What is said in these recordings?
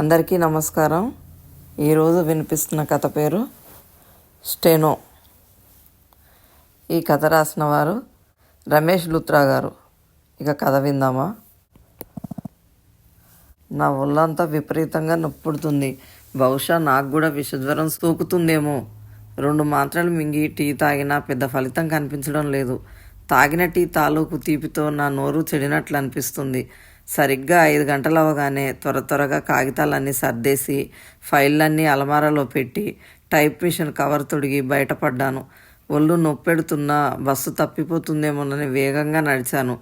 అందరికీ నమస్కారం. ఈరోజు వినిపిస్తున్న కథ పేరు స్టెనో. ఈ కథ రాసిన వారు రమేష్ లుత్రా గారు. ఇక కథ విందామా? నా ఒళ్ళంతా విపరీతంగా నొప్పుడుతుంది. బహుశా నాకు కూడా విషజ్వరం సోకుతుందేమో. రెండు మాత్రలు మింగి టీ తాగినా పెద్ద ఫలితం కనిపించడం లేదు. తాగిన టీ తాలూకు తీపితో నా నోరు చెడినట్లు అనిపిస్తుంది. సరిగ్గా ఐదు గంటలు అవగానే త్వర త్వరగా కాగితాలన్నీ సర్దేసి ఫైళ్ళన్నీ అలమారాలో పెట్టి టైప్ మిషన్ కవర్ తొడిగి బయటపడ్డాను. ఒళ్ళు నొప్పెడుతున్నా బస్సు తప్పిపోతుందేమోనని వేగంగా నడిచాను.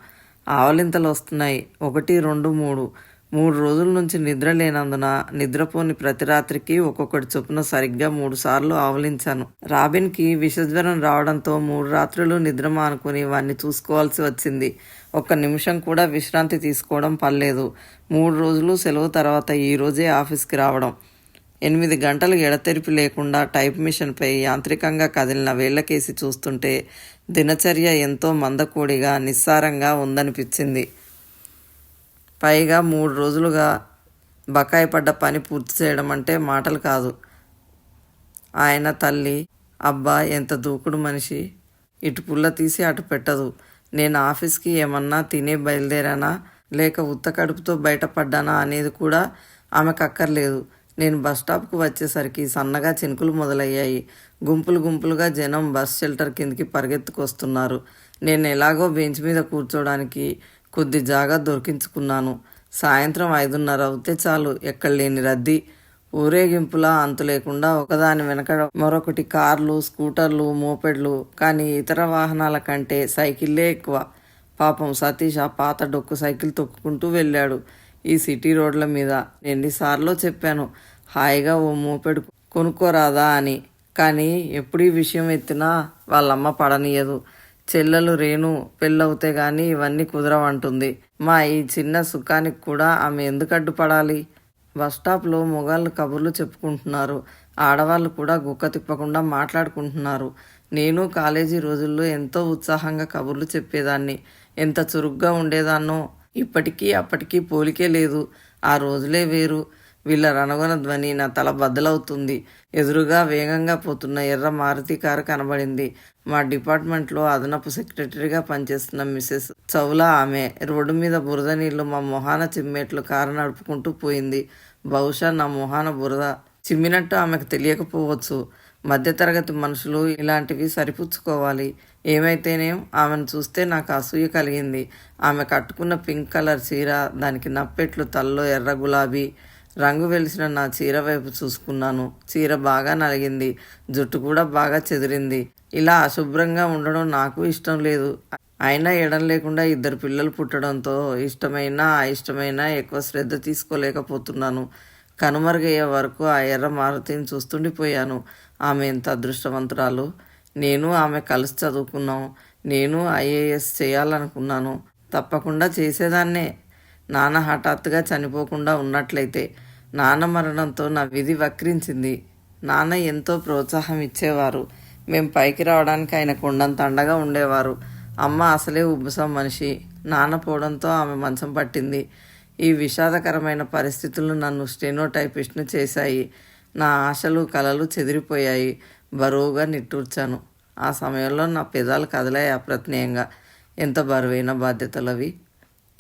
ఆవలింతలు వస్తున్నాయి. ఒకటి రెండు మూడు. మూడు రోజుల నుంచి నిద్ర లేనందున నిద్రపోని ప్రతి రాత్రికి ఒక్కొక్కటి చొప్పున సరిగ్గా మూడు సార్లు ఆవలించాను. రాబిన్కి విషజ్వరం రావడంతో మూడు రాత్రులు నిద్ర మానుకుని వాన్ని చూసుకోవాల్సి వచ్చింది. ఒక్క నిమిషం కూడా విశ్రాంతి తీసుకోవడం పర్లేదు. మూడు రోజులు సెలవు తర్వాత ఈ రోజే ఆఫీస్కి రావడం. ఎనిమిది గంటలు ఎడతెరిపి లేకుండా టైప్ మిషన్పై యాంత్రికంగా కదిలిన వేళ్ళకేసి చూస్తుంటే దినచర్య ఎంతో మందకూడిగా నిస్సారంగా ఉందనిపించింది. పైగా మూడు రోజులుగా బకాయి పడ్డ పని పూర్తి చేయడం అంటే మాటలు కాదు. ఆయన తల్లి అబ్బా ఎంత దూకుడు మనిషి. ఇటు పుల్ల తీసి అటు పెట్టదు. నేను ఆఫీస్కి ఏమన్నా తినే బయలుదేరానా? లేక ఉత్త కడుపుతో బయటపడ్డానా అనేది కూడా ఆమెకు అక్కర్లేదు. నేను బస్ స్టాప్కు వచ్చేసరికి సన్నగా చినుకులు మొదలయ్యాయి. గుంపులు గుంపులుగా జనం బస్ షెల్టర్ కిందికి పరిగెత్తుకొస్తున్నారు. నేను ఎలాగో బెంచ్ మీద కూర్చోడానికి కొద్ది జాగా దొరికించుకున్నాను. సాయంత్రం ఐదున్నర అవుతే చాలు ఎక్కడ లేని రద్దీ. ఊరేగింపులా అంతు లేకుండా ఒకదాని వెనక మరొకటి కార్లు స్కూటర్లు మోపెడ్లు కానీ ఇతర వాహనాల కంటే సైకిల్లే ఎక్కువ. పాపం సతీష్ ఆ పాత డొక్కు సైకిల్ తొక్కుకుంటూ వెళ్ళాడు ఈ సిటీ రోడ్ల మీద. ఎన్నిసార్లు చెప్పాను హాయిగా ఓ మోపెడు కొనుక్కోరాదా అని. కానీ ఎప్పుడు ఈ విషయం ఎత్తినా వాళ్ళమ్మ పడనీయదు. చెల్లెలు రేణు పెళ్ళవుతే గాని ఇవన్నీ కుదరవంటుంది. మా ఈ చిన్న సుఖానికి కూడా ఆమె ఎందుకు అడ్డుపడాలి? బస్ స్టాప్లో మొగాళ్ళు కబుర్లు చెప్పుకుంటున్నారు. ఆడవాళ్ళు కూడా గుక్క తిప్పకుండా మాట్లాడుకుంటున్నారు. నేను కాలేజీ రోజుల్లో ఎంతో ఉత్సాహంగా కబుర్లు చెప్పేదాన్ని. ఎంత చురుగ్గా ఉండేదాన్నో ఇప్పటికీ అప్పటికీ పోలికే లేదు. ఆ రోజులే వేరు. వీళ్ళ రణగొన ధ్వని నా తల బద్దలవుతుంది. ఎదురుగా వేగంగా పోతున్న ఎర్ర మారుతి కారు కనబడింది. మా డిపార్ట్మెంట్లో అదనపు సెక్రటరీగా పనిచేస్తున్న మిసెస్ చౌలా ఆమె రోడ్డు మీద బురద నీళ్ళు మా మొహాన చిమ్మేట్లు కారు నడుపుకుంటూ పోయింది. బహుశా నా మొహాన బురద చిమ్మినట్టు ఆమెకు తెలియకపోవచ్చు. మధ్యతరగతి మనుషులు ఇలాంటివి సరిపుచ్చుకోవాలి. ఏమైతేనేం ఆమెను చూస్తే నాకు అసూయ కలిగింది. ఆమె కట్టుకున్న పింక్ కలర్ చీర దానికి నప్పెట్లు తల్లో ఎర్ర గులాబీ రంగు వెలిసిన నా చీర వైపు చూసుకున్నాను. చీర బాగా నలిగింది. జుట్టు కూడా బాగా చెదిరింది. ఇలా అశుభ్రంగా ఉండడం నాకు ఇష్టం లేదు. అయినా ఎడం లేకుండా ఇద్దరు పిల్లలు పుట్టడంతో ఇష్టమైన అయిష్టమైన ఎక్కువ శ్రద్ధ తీసుకోలేకపోతున్నాను. కనుమరుగయ్యే వరకు ఆ ఎర్ర మారుతిని చూస్తుండిపోయాను. ఆమె ఎంత అదృష్టవంతురాలు. నేను ఆమె కలిసి చదువుకున్నాం. నేను ఐఏఎస్ చేయాలనుకున్నాను. తప్పకుండా చేసేదాన్నే. నాన్న హఠాత్తుగా చనిపోకుండా ఉన్నట్లయితే నాన్న మరణంతో నా విధి వక్రించింది. నాన్న ఎంతో ప్రోత్సాహం ఇచ్చేవారు. మేం పైకి రావడానికి ఆయన కొండంత అండగా ఉండేవారు. అమ్మ అసలే ఉబ్బసం మనిషి. నాన్న పోవడంతో ఆమె మంచం పట్టింది. ఈ విషాదకరమైన పరిస్థితులు నన్ను స్టెనోటైపిస్ట్ను చేశాయి. నా ఆశలు కలలు చెదిరిపోయాయి. బరువుగా నిట్టూర్చాను. ఆ సమయంలో నా పెదాలు కదిలాయి అప్రత్నయంగా ఎంత బరువైన బాధ్యతలవి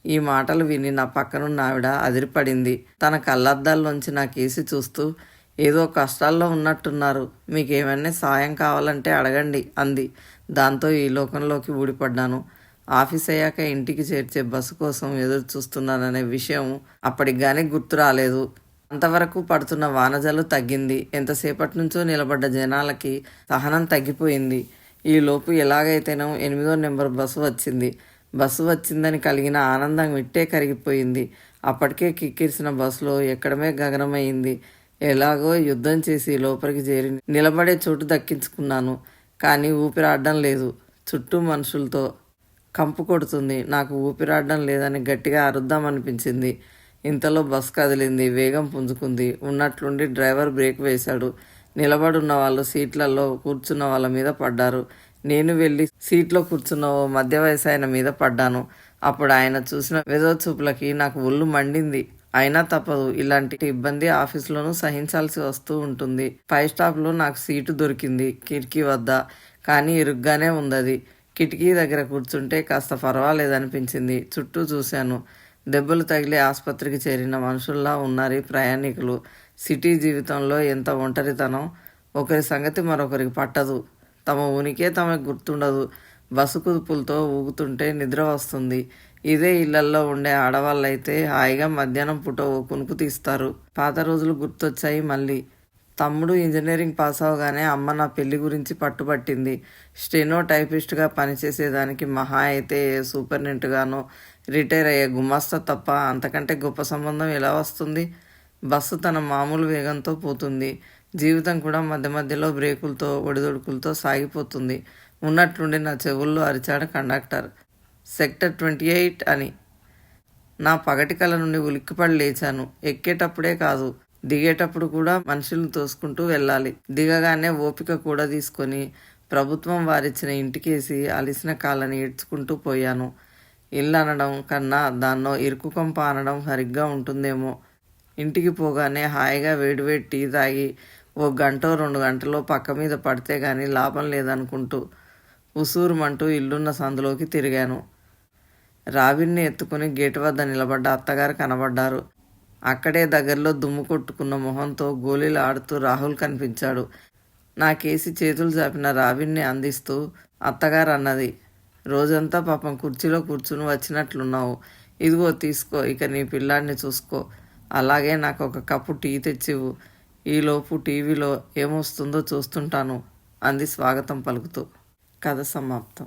ఈ మాటలు విని నా పక్కనున్న ఆవిడ అదిరిపడింది. తన కళ్ళద్దాల్లోంచి నా కేసి చూస్తూ ఏదో కష్టాల్లో ఉన్నట్టున్నారు. మీకేమన్నా సాయం కావాలంటే అడగండి అంది. దాంతో ఈ లోకంలోకి ఊడిపడ్డాను. ఆఫీస్ అయ్యాక ఇంటికి చేర్చే బస్సు కోసం ఎదురు చూస్తున్నాననే విషయం అప్పటికి కానీ గుర్తు రాలేదు. అంతవరకు పడుతున్న వానజలు తగ్గింది. ఎంతసేపటి నుంచో నిలబడ్డ జనాలకి సహనం తగ్గిపోయింది. ఈ లోపు ఎలాగైతేనో ఎనిమిదో నెంబర్ బస్సు వచ్చింది. బస్సు వచ్చిందని కలిగిన ఆనందం ఇట్టే కరిగిపోయింది. అప్పటికే కిక్కిరిసిన బస్సులో ఎక్కడమే గగనమైంది ఎలాగో యుద్ధం చేసి లోపలికి చేరి నిలబడే చోటు దక్కించుకున్నాను. కానీ ఊపిరాడడం లేదు. చుట్టూ మనుషులతో కంపు కొడుతుంది. నాకు ఊపిరాడడం లేదని గట్టిగా అరుద్దామనిపించింది. ఇంతలో బస్ కదిలింది. వేగం పుంజుకుంది. ఉన్నట్లుండి డ్రైవర్ బ్రేక్ వేశాడు. నిలబడున్న వాళ్ళు సీట్లలో కూర్చున్న వాళ్ళ మీద పడ్డారు. నేను వెళ్ళి సీట్లో కూర్చున్న ఓ మధ్య వయసు ఆయన మీద పడ్డాను. అప్పుడు ఆయన చూసిన వెదో చూపులకి నాకు ఒళ్ళు మండింది. అయినా తప్పదు ఇలాంటి ఇబ్బంది ఆఫీస్లోనూ సహించాల్సి వస్తూ ఉంటుంది. ఫైవ్ స్టాప్లో నాకు సీటు దొరికింది కిటికీ వద్ద. కానీ ఇరుగ్గానే ఉందది. కిటికీ దగ్గర కూర్చుంటే కాస్త పర్వాలేదనిపించింది చుట్టూ చూశాను. దెబ్బలు తగిలి ఆసుపత్రికి చేరిన మనుషుల్లా ఉన్నారు ఈ ప్రయాణికులు. సిటీ జీవితంలో ఎంత ఒంటరితనం? ఒకరి సంగతి మరొకరికి పట్టదు. తమ ఉనికే తమకు గుర్తుండదు. బస్సు కుదుపులతో ఊగుతుంటే నిద్ర వస్తుంది. ఇదే ఇళ్ళల్లో ఉండే ఆడవాళ్ళైతే హాయిగా మధ్యాహ్నం పూట ఓ కునుకు తీస్తారు. పాత రోజులు గుర్తొచ్చాయి మళ్ళీ. తమ్ముడు ఇంజనీరింగ్ పాస్ అవగానే అమ్మ నా పెళ్ళి గురించి పట్టుబట్టింది. స్టెనో టైపిస్ట్గా పనిచేసేదానికి మహా అయితే ఏ రిటైర్ అయ్యే గుమాస్తా తప్ప అంతకంటే గొప్ప సంబంధం ఎలా వస్తుంది? బస్సు తన మామూలు వేగంతో పోతుంది. జీవితం కూడా మధ్య మధ్యలో బ్రేకులతో ఒడిదొడుకులతో సాగిపోతుంది. ఉన్నట్టుండి నా చెవుల్లో అరిచాడు కండక్టర్. సెక్టర్ ట్వంటీ ఎయిట్ అని. నా పగటి కల నుండి ఉలిక్కిపడి లేచాను. ఎక్కేటప్పుడే కాదు దిగేటప్పుడు కూడా మనుషులను తోసుకుంటూ వెళ్ళాలి. దిగగానే ఓపిక కూడా తీసుకొని ప్రభుత్వం వారిచ్చిన ఇంటికేసి అలిసిన కాళ్ళని ఏడ్చుకుంటూ పోయాను. ఇల్లు అనడం కన్నా దాన్నో ఇరుకు కొంప అనడం సరిగ్గా ఉంటుందేమో. ఇంటికి పోగానే హాయిగా వేడివేడి టీ తాగి ఓ గంట రెండు గంటలో పక్క మీద పడితే కానీ లాభం లేదనుకుంటూ ఉసూరుమంటూ ఇల్లున్న సందులోకి తిరిగాను. రావిన్ని ఎత్తుకుని గేటు వద్ద నిలబడ్డ అత్తగారు కనబడ్డారు. అక్కడే దగ్గరలో దుమ్ము కొట్టుకున్న మొహంతో గోళీలు ఆడుతూ రాహుల్ కనిపించాడు. నాకేసి చేతులు చాపిన రావిన్ని అందిస్తూ అత్తగారు అన్నది రోజంతా పాపం కుర్చీలో కూర్చుని వచ్చినట్లున్నావు. ఇదిగో తీసుకో ఇక నీ పిల్లాడిని చూసుకో. అలాగే నాకు ఒక కప్పు టీ తెచ్చివు ఈలోపు టీవీలో ఏమొస్తుందో చూస్తుంటాను. అంది స్వాగతం పలుకుతూ. కథ సమాప్తం.